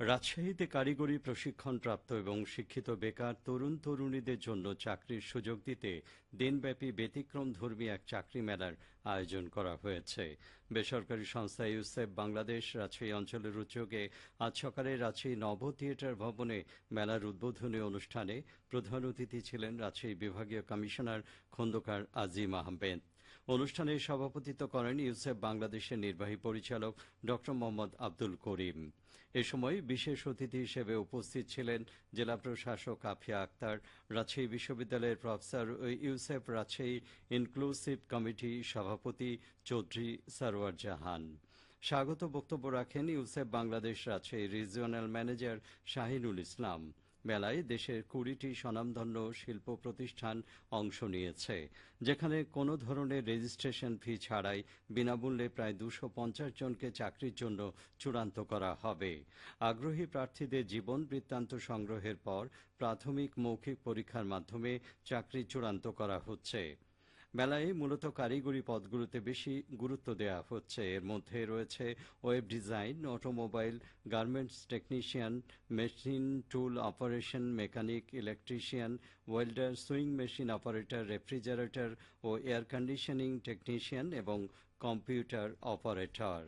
রাজশাহীতে কারিগরি প্রশিক্ষণপ্রাপ্ত এবং শিক্ষিত বেকার তরুণ তরুণীদের জন্য চাকরির সুযোগ দিতে দিনব্যাপী ব্যতিক্রমধর্মী এক চাকরি মেলার আয়োজন করা হয়েছে। বেসরকারি সংস্থা ইউসেফ বাংলাদেশ রাজশাহী অঞ্চলের উদ্যোগে আজ সকালে রাজশাহী নব থিয়েটার ভবনে মেলার উদ্বোধনী অনুষ্ঠানে প্রধান অতিথি ছিলেন রাজশাহী বিভাগীয় কমিশনার খন্দকার আজিম আহমেদ। অনুষ্ঠানে সভাপতিত্ব করেন ইউসেফ বাংলাদেশের নির্বাহী পরিচালক ড মোহাম্মদ আব্দুল করিম। এ সময় বিশেষ অতিথি হিসেবে উপস্থিত ছিলেন জেলা প্রশাসক আফিয়া আক্তার, রাজশাহী বিশ্ববিদ্যালয়ের professor UCEP Rajshahi inclusive committee সভাপতি চৌধুরী সরওয়ার জাহান। স্বাগত বক্তব্য রাখেন UCEP Bangladesh Rajshahi regional manager Shahinul Islam. মেলায় দেশের কুড়িটি স্বনামধন্য শিল্প প্রতিষ্ঠান অংশ নিয়েছে, যেখানে কোনো ধরনের রেজিস্ট্রেশন ফি ছাড়াই বিনামূল্যে প্রায় দুশো পঞ্চাশ জনকে চাকরির জন্য চূড়ান্ত করা হবে। আগ্রহী প্রার্থীদের জীবন বৃত্তান্ত সংগ্রহের পর প্রাথমিক মৌখিক পরীক্ষার মাধ্যমে চাকরি চূড়ান্ত করা হচ্ছে। মেলায় মূলত কারিগরি পদগুলোতে বেশি গুরুত্ব দেওয়া হচ্ছে। এর মধ্যে রয়েছে web design, automobile, garments technician, machine tool operation, mechanic, electrician, welder, sewing machine operator, refrigerator ও এয়ার কন্ডিশনিং টেকনিশিয়ান এবং কম্পিউটার অপারেটর।